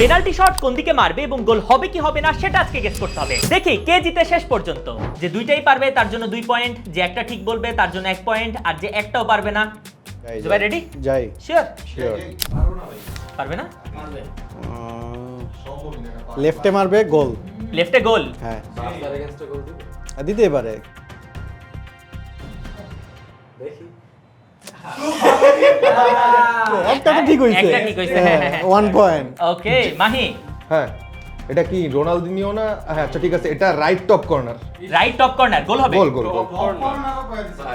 Penalty shot কোন দিকে মারবে এবং গোল হবে কি হবে না সেটা আজকে গেস করতে হবে। দেখি কে জিতে শেষ পর্যন্ত? যে দুইটাই পারবে তার জন্য দুই পয়েন্ট যে একটা ঠিক বলবে তার জন্য এক পয়েন্ট আর যে একটাও পারবে না। জুবাই রেডি যাই। শিওর শিওর পারবে না? লেফটে মারবে গোল। লেফটে গোল? হ্যাঁ। দিতে পারে। একটা তো ঠিক হইছে। একটা ঠিক হইছে। One point okay Mahi. হ্যাঁ এটা কি রোনালদিনিও না? হ্যাঁ আচ্ছা ঠিক আছে এটা right top corner right top corner goal হবে? গোল গোল গোল।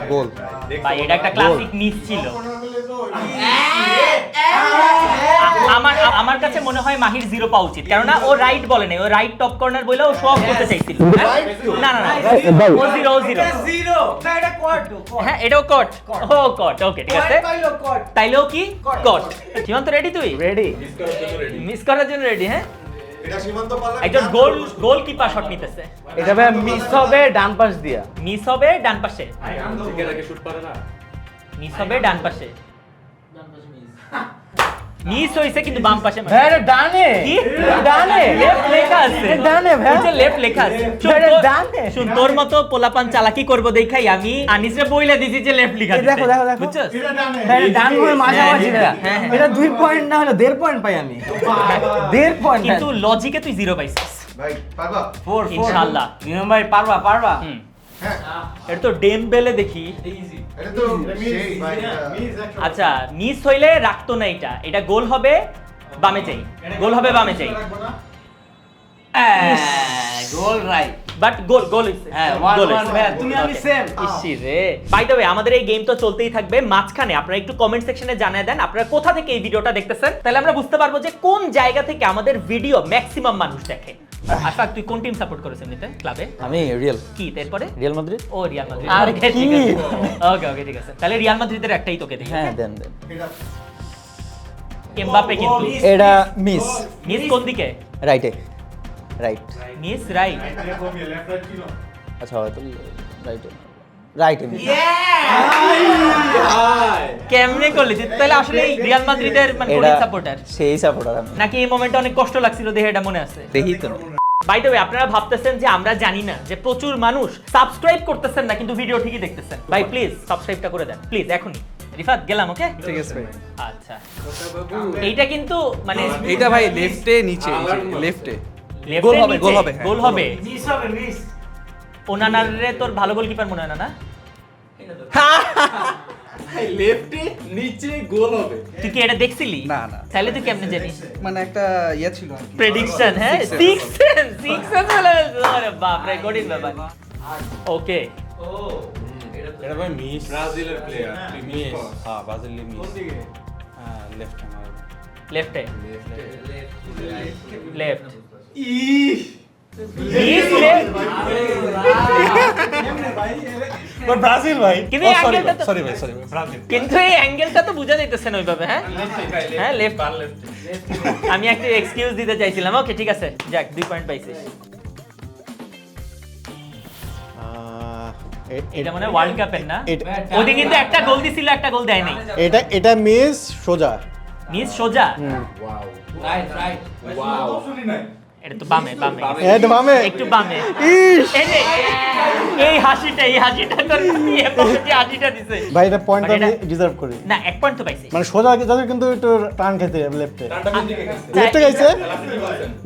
গোল। ভাই এটা একটা ক্লাসিক মিস ছিল। আমার আমার কাছে মনে হয় মাহির জিরো পাওয়া উচিত কেননা ও রাইট বলে নাই ও রাইট টপ কর্নার বলে ও শো অফ করতে চাইছিল হ্যাঁ? না না না ও জিরো জিরো জিরো এটা হ্যাঁ এটাও কট ও কট ওকে ঠিক আছে তাইলেও কি কট সীমান্ত রেডি তুই রেডি মিস করার জন্য রেডি হ্যাঁ একজন গোল গোল কিপার শট নিতেছে এটা মিস হবে ডান পাশ দিয়া মিস হবে ডান পাশে মিস হবে ডান পাশে মিস হইছে কিন্তু বাম পাশে এটা ডানে কি ডানে লেফট লেখা আছে ডানে ভাই লেফট লেখা আছে ডানে। শুন তোর মতো পোলাপান চালাকি করব দেখাই আমি আনিসরে বইলা দিছি যে লেফট লেখা দিতে। দেখো, দেখো, দেখো। বুঝছস এটা ডান হয়ে মাঝামাঝি হ্যাঁ, হ্যাঁ, হ্যাঁ। এটা দুই পয়েন্ট না হলে দেড় পয়েন্ট পাই আমি দেড় পয়েন্ট কিন্তু লজিকে তুই জিরো পাইছিস ভাই পারবা ফোর ইনশাআল্লাহ নিয়ম ভাই পারবা পারবা হুম এটা তো ডেমবেলে দেখি। এটা তো সেই ভাই আচ্ছা মিস হইলে রাখতো না এটা। এটা গোল হবে বামে যাই। গোল হবে বামে যাই। গোল রাইট বাট গোল গোল হ্যাঁ, তুমি আমি same. ইসি রে। বাই দ্য ওয়ে আমাদের এই গেম তো চলতেই থাকবে মাঝখানে। আপনারা একটু কমেন্ট সেকশনে জানিয়ে দেন আপনারা কোথা থেকে এই ভিডিওটা দেখতেছেন? তাহলে আমরা বুঝতে পারব যে কোন জায়গা থেকে আমাদের ভিডিও ম্যাক্সিমাম মানুষ দেখে। আশফাক তুই কোন টিম সাপোর্ট করেছিস এমনিতে ক্লাবে আমি রিয়েল কি এরপরে রিয়েল মাদ্রিদ ও রিয়াল মাদ্রিদ আর কি? ওকে ওকে ঠিক আছে। তাহলে রিয়াল মাদ্রিদের একটাই তোকে দেখি হ্যাঁ দেন দেন। এমবাপে কিন্তু। এটা মিস মিস কোন দিকে? রাইটে রাইট মিস রাইট আচ্ছা হয়তো রাইটে রাইটে মিস কেমনে করলি? তাহলে আসলে এই রিয়াল মাদ্রিদের মানে সাপোর্টার সেই সাপোর্টার নাকি এই মোমেন্টে অনেক কষ্ট লাগছিল দেখে এটা মনে আছে? দেখি তো। বাই দ্য ওয়ে আপনারা ভাবতেছেন যে আমরা জানি না যে প্রচুর মানুষ সাবস্ক্রাইব করতেছেন না কিন্তু ভিডিও ঠিকই দেখতেছেন। ভাই প্লিজ সাবস্ক্রাইবটা করে দেন। প্লিজ এখনই। রিফাত গেলাম ওকে ঠিক আছে ভাই। আচ্ছা। এইটা কিন্তু মানে এইটা ভাই লেফটে নিচে লেফটে গোল হবে, গোল হবে, হ্যাঁ। গোল হবে। মিস হবে মিস ওনানারে তোর ভালো গোলকিপার মনে হয় না না? লেফটে নিচে গোল হবে। তুই কি এটা দেখছিলি? না, না। তাহলে তুই কেমনে জানিস? মানে একটা ইয়ে ছিল প্রেডিকশন হ্যাঁ? সিক্স সেন্স সিক্স সেন্স বলে আরে বাপ রে কঠিন ব্যাপার। ওকে এটা ভাই মিস ব্রাজিলের প্লেয়ার মিস হ্যাঁ ব্রাজিলের মিস হ্যাঁ লেফট আমার লেফটে লেফট লেফট ব্রাজিল ভাই কিন্তু এই angle তো- সরি ভাই সরি ব্রাজিল কিন্তু এই অ্যাঙ্গেলটা তো বোঝা যাইতেছে না ওইভাবে হ্যাঁ হ্যাঁ লেফট আমি একটা এক্সকিউজ দিতে চাইছিলাম ওকে ঠিক আছে যাক দুই পয়েন্ট পাইছিস এটা মানে ওয়ার্ল্ড কাপের না কিন্তু একটা গোল দিছিল একটা গোল দেয় নাই এটা এটা মিস সোজা মিস সোজা রাইট রাইট ওয়াও এটা তো বামে বামে। মামে একটু বামে। ইস। এই হাসিটা এই হাসিটা তোর হাসিটা দিছে। ভাই এটা পয়েন্ট আমি ডিজার্ভ করি। না এক পয়েন্ট তো পাইছি। মানে সোজা যাদের কিন্তু একটু টান খেতে লেফটে লেফটে গেছে?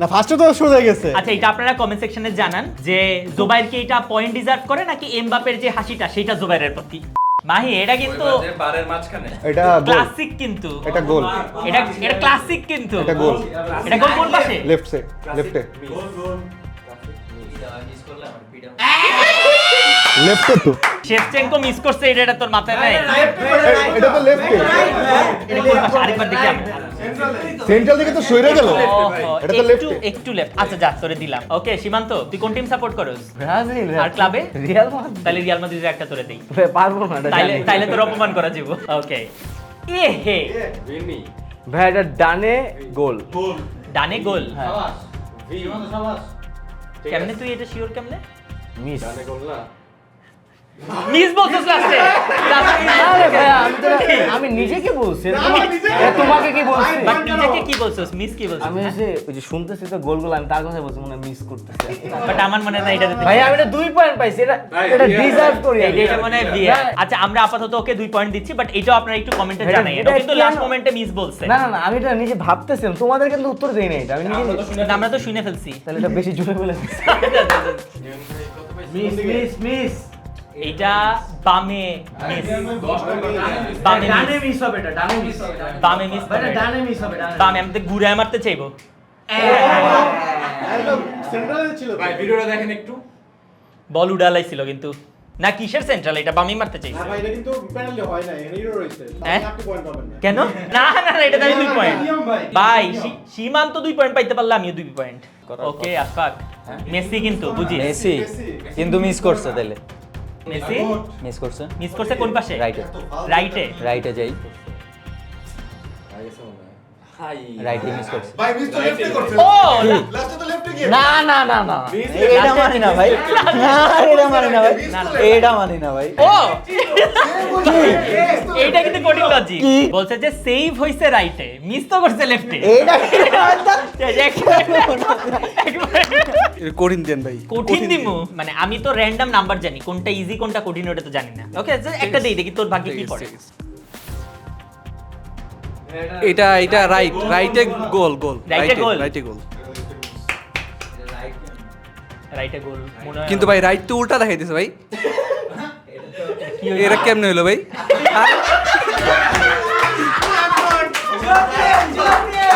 না ফার্স্টে তো সোজা গেছে। আচ্ছা এটা আপনারা কমেন্ট সেকশনে জানান যে জোবাইর কি এটা পয়েন্ট ডিজার্ভ করে নাকি এমবাপের যে হাসিটা সেটা জোবাইরের প্রতি? মাহি এটা কিন্তু বারের মাঝখানে। এটা গোল। ক্লাসিক কিন্তু। এটা গোল। এটা এটা ক্লাসিক কিন্তু। এটা গোল। এটা গোল কোন পাশে? লেফট সাইড লেফটে লেফটে তো শেভচেঙ্কো মিস করছে এটা এটা তোর মাথায় নাই এটা তো লেফটে আরেকবার দেখি আমি সেন্ট্রাল দিকে তো সরে গেল এটা তো একটু একটু লেফট আচ্ছা যা তোরে দিলাম ওকে সীমান্ত তুই কোন টিম সাপোর্ট করস ব্রাজিল আর ক্লাবে রিয়াল মাদ্রিদ তাহলে রিয়াল মাদ্রিদের একটা তোরে দেই পারব না তাইলে তাইলে তোর অপমান করা যাব ওকে এ হে ভাই এটা ডানে গোল ডানে গোল হ্যাঁ কেমনে তুই এটা শিওর কেমনে মিস মিস বলছিস লাস্টে আরে ভাইয়া আমি তো আমি নিজেকে বলছি? এটা তোমাকে কি বলছি? বাট নিজেকে কি বলছিস মিস কি বলছিস আমি এসে ওই যে শুনতেছি তো গোলগুলো আমি তার কথা বলছি মনে মিস করতেছি। বাট আমার মনে হয় এটা ভাই আমি এটা দুই পয়েন্ট পাইছি এটা এটা ডিজার্ভ করি এটা মনে বিয়ে। আচ্ছা আমরা আপাতত ওকে দুই পয়েন্ট দিচ্ছি বাট এটাও আপনারা একটু কমেন্টে জানাই এটা এটা কিন্তু লাস্ট মোমেন্টে মিস বলছে। না না না আমি এটা নিজে ভাবতেছিলাম। তোমাদের কিন্তু উত্তর দেই না এটা আমি নিজে আমরা তো শুনে ফেলছি। তাহলে এটা বেশি জোরে বলে মিস মিস মিস এটা বামে মিস। বামে ডানে মিস হবে এটা ডানে মিস হবে বামে মিস এটা ডানে মিস হবে ডানে। বামে আমি তো ঘুরে মারতে চাইব। একদম সেন্ট্রালে ছিল। ভাই ভিডিওটা দেখেন একটু। বল উড়ালাইছিল কিন্তু। না কিসের সেন্ট্রাল এটা বামে মারতে চাইছে। না ভাই এটা কিন্তু পেনাল্টি হয় না হিরো হ্যাঁ? আপনি পয়েন্ট পাবেন না। কেন? না না না এটা আমি দুই পয়েন্ট ভাই। সীমান্ত দুই পয়েন্ট পাইতে পারলে আমিও দুই পয়েন্ট ওকে আফাক। মেসি কিন্তু বুঝিস? মেসি কিন্তু মিস করছে তাহলে মেসি? মিস করছে? মিস করছে কোন পাশে? রাইটে রাইটে রাইটে যাই। রাইটে মিস করছে ভাই মিস তো লেফটে করছে। ও লাস্টে তো লেফটে গিয়ে না না না না। এটা মানি না ভাই। না এটা মানি না ভাই। এটা মানি না ভাই। ও! এইটা কিন্তু কঠিন লজিক বলছে যে সেভ হইছে রাইটে মিস তো করছে লেফটে এইটা কঠিন দেন ভাই। কঠিন দিমু। মানে আমি তো র্যান্ডম নাম্বার জানি। কোনটা ইজি কোনটা কঠিন ওটা তো জানি না। ওকে একটা দেই দেখি তোর ভাগ্যে কি পড়ে। এটা এটা রাইট রাইটে গোল গোল Right এ goal? রাইটে গোল রাইটে গোল কিন্তু ভাই রাইট তো উল্টা দেখাই দিছে ভাই? এরা কেমনে হলো ভাই?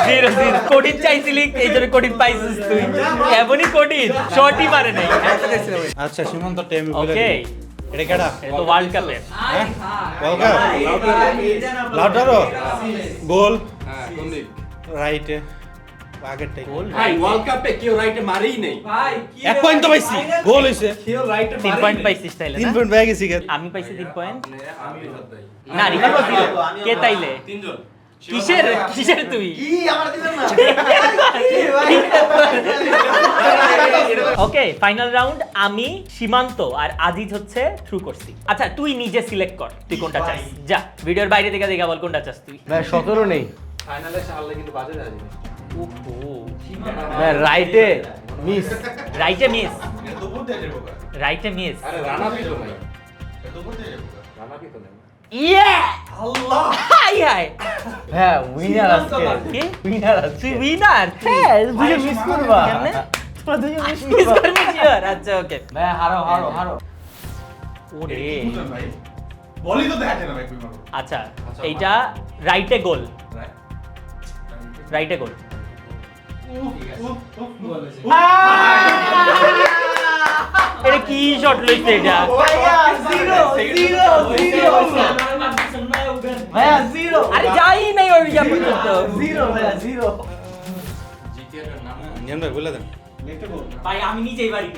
জিরো জিরো কঠিন চাইছিলি এই জন্য কঠিন পাইছিস তুই। এমনই কঠিন শর্টই মারে নাই। আচ্ছা সীমান্ত টাইম ওকে এটা কেডা এটা ওয়ার্ল্ড কাপের গোল রাইটে আগেরটাই গোল ভাই ওয়ার্ল্ড কাপে কেউ রাইটে মারেই নেই এক পয়েন্ট তো পাইছি গোল হইছে তিন পয়েন্ট পাইছিস তাইলে তিন না? পয়েন্ট পেয়ে গেছি আমি পাইছি তিন পয়েন্ট না রিফাত জিরো কে তাইলে কিসের কিসের তুই ওকে ফাইনাল রাউন্ড আমি সীমান্ত আর আজিজ হচ্ছে থ্রু করছি। আচ্ছা তুই নিজে সিলেক্ট কর তুই কোনটা চাস? যা ভিডিওর বাইরে থেকে দেখা বল কোনটা চাস তুই। ভাই সতেরো নেই। ফাইনালে সারলে কিন্তু বাজে যাবে। ভাই রাইটে মিস রাইটে মিস রাইটে মিস আরে রানা পিতো নাই রানা পিতো নাই ইয়ে আল্লাহ! High high. হ্যাঁ উইনার আজকে। কি? উইনার আজকে। তুই উইনার হ্যাঁ দুজন মিস করবা। দুজন মিস করবা শিওর আচ্ছা ওকে ভাই হারো হারো হারো ওরে বলি তো দেখা যায় না ভাই আচ্ছা এইটা রাইটে গোল রাইটে গোল এটা কি শট লইছে এটা ভাইয়া জিরো আরে যাই নাই ওই ইয়া পর্যন্ত জিরো ভাইয়া জিরো নিয়ম ভাই বলে দেন ভাই আমি নিজেই বাড়ি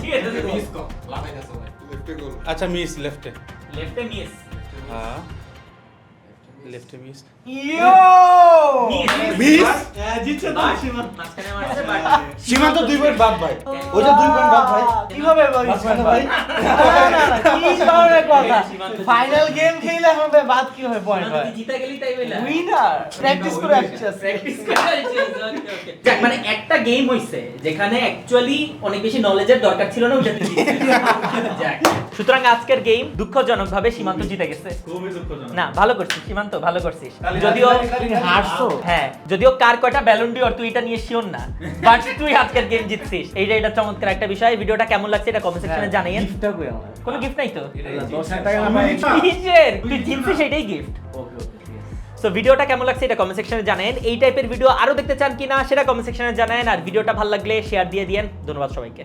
ঠিক আছে মিস কর। লাগাই যাচ্ছে ভাই লেফটে গোল আচ্ছা মিস লেফটে লেফটে মিস হ্যাঁ। লেফটে মিস মিস মিস মাঝখানে মারছে বাট সীমান্ত দুই পয়েন্ট বাদ ভাই। ওইটা দুই পয়েন্ট বাদ ভাই। কীভাবে বলিস ভাই। না না না কি ধরনের কথা? ফাইনাল গেম খেলে হবে বাদ কি হবে? পয়েন্ট হয়। জিতা গেলি তাই বলে। উইনার প্র্যাকটিস করে আসছে প্র্যাকটিস যাক মানে একটা গেম হইছে যেখানে অ্যাকচুয়ালি অনেক বেশি নলেজের দরকার ছিল না যাক। সুতরাং আজকের গেম দুঃখজনকভাবে সীমান্ত জিতে গেছে। না ভালো করছিস সীমান্ত ভালো করছিস। যদিও হারছো হ্যাঁ যদিও কার কয়টা ব্যালন ডিওর তুই এটা নিয়ে শিওর না। বাট তুই আজকের গেম জিতছিস। এইটা এটা চমৎকার একটা বিষয়। ভিডিওটা কেমন লাগছে এটা কমেন্ট সেকশনে জানাইয়েন। কোনো গিফট নাই তো? দশ হাজার টাকা না পাই কিসের? তুই জিতছিস এটাই গিফট ওকে ওকে। সো ভিডিওটা কেমন লাগছে এটা কমেন্ট সেকশনে জানেন এই টাইপের ভিডিও আরও দেখতে চান কি না সেটা কমেন্ট সেকশনে জানেন আর ভিডিওটা ভালো লাগলে শেয়ার দিয়ে দিয়েন। ধন্যবাদ সবাইকে।